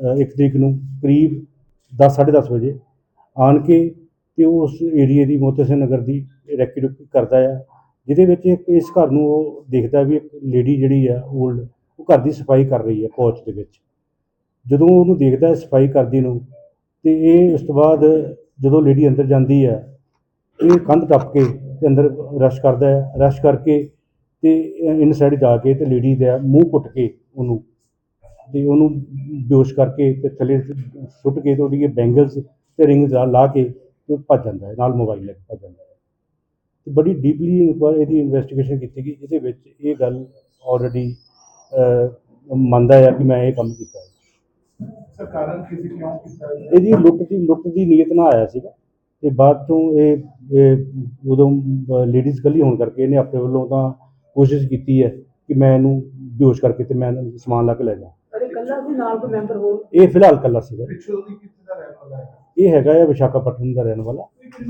ਇੱਕ ਤਰੀਕ ਨੂੰ ਕਰੀਬ 10 10:30 ਵਜੇ ਆਣ ਕੇ ਤੇ ਉਸ ਏਰੀਏ ਦੀ ਮੋਤਸਰ ਨਗਰ ਦੀ ਰੈਕੀ ਰੁਕੀ ਕਰਦਾ ਆ, ਜਿਹਦੇ ਵਿੱਚ ਇੱਕ ਇਸ ਘਰ ਨੂੰ ਉਹ ਦੇਖਦਾ ਵੀ ਇੱਕ ਲੇਡੀ ਜਿਹੜੀ ਆ 올ਡ ਉਹ ਘਰ ਦੀ ਸਫ਼ਾਈ ਕਰ ਰਹੀ ਹੈ ਪੋਰਚ ਦੇ ਵਿੱਚ। ਜਦੋਂ ਉਹਨੂੰ ਦੇਖਦਾ ਸਫ਼ਾਈ ਕਰਦੀ ਨੂੰ, ਤੇ ਇਹ ਉਸ ਤੋਂ ਬਾਅਦ ਜਦੋਂ ਲੇਡੀ ਅੰਦਰ ਜਾਂਦੀ ਹੈ ਇਹ ਕੰਧ ਟੱਪ ਕੇ ਤੇ ਅੰਦਰ ਰਸ਼ ਕਰਦਾ ਹੈ। ਰਸ਼ ਕਰਕੇ ਤੇ ਇਨਸਾਈਡ ਜਾ ਕੇ ਤੇ ਲੇਡੀ ਦਾ ਮੂੰਹ ਕੁੱਟ ਕੇ ਉਹਨੂੰ ਤੇ ਉਹਨੂੰ ਬੇਹੋਸ਼ ਕਰਕੇ ਤੇ ਥੱਲੇ ਸੁੱਟ ਕੇ ਤੇ ਉਹਦੀ ਬੈਂਗਲਸ ਤੇ ਰਿੰਗਸ ਲਾ ਕੇ ਤੇ ਉਹ ਭੱਜ ਜਾਂਦਾ ਹੈ ਨਾਲ ਮੋਬਾਈਲ ਲੈ ਕੇ ਭੱਜ ਜਾਂਦਾ ਹੈ। ਤੇ ਬੜੀ ਡੀਪਲੀ ਇਹਦੀ ਇਨਵੈਸਟੀਗੇਸ਼ਨ ਕੀਤੀ ਗਈ ਜਿਹਦੇ ਵਿੱਚ ਇਹ ਗੱਲ ਆਲਰੇਡੀ ਮੰਨਦਾ ਹੈ ਕਿ ਮੈਂ ਇਹ ਕੰਮ ਕੀਤਾ ਹੈ। ਸਰ ਕਾਰਨ ਕਿਸੇ ਕਿਉਂ ਕੀਤਾ? ਇਹਦੀ ਲੁੱਟ ਦੀ ਲੁੱਟ ਦੀ ਨੀਅਤ ਨਾਲ ਆਇਆ ਸੀਗਾ ਤੇ ਬਾਅਦ ਤੋਂ ਇਹ ਉਦੋਂ ਲੇਡੀਜ਼ ਇਕੱਲੀ ਹੋਣ ਕਰਕੇ ਇਹਨੇ ਆਪਣੇ ਵੱਲੋਂ ਤਾਂ ਕੋਸ਼ਿਸ਼ ਕੀਤੀ ਹੈ ਕਿ ਮੈਂ ਇਹਨੂੰ ਬੇਹੋਸ਼ ਕਰਕੇ ਤੇ ਮੈਂ ਇਹਨੂੰ ਸਮਾਨ ਲਾ ਕੇ ਲੈ ਜਾ ਕੱਲਾ ਸੀ ਨਾਲ ਕੋਈ ਮੈਂਬਰ ਹੋਰ? ਇਹ ਫਿਲਹਾਲ ਇਕੱਲਾ ਸੀਗਾ। ਪਿੱਛੋਂ ਦੀ ਕਿੱਥੇ ਦਾ ਰਹਿਣ ਵਾਲਾ ਹੈ ਇਹ ਹੈਗਾ ਹੈ ਵਿਸ਼ਾਖਾਪਟਨਮ ਦਾ ਰਹਿਣ ਵਾਲਾ।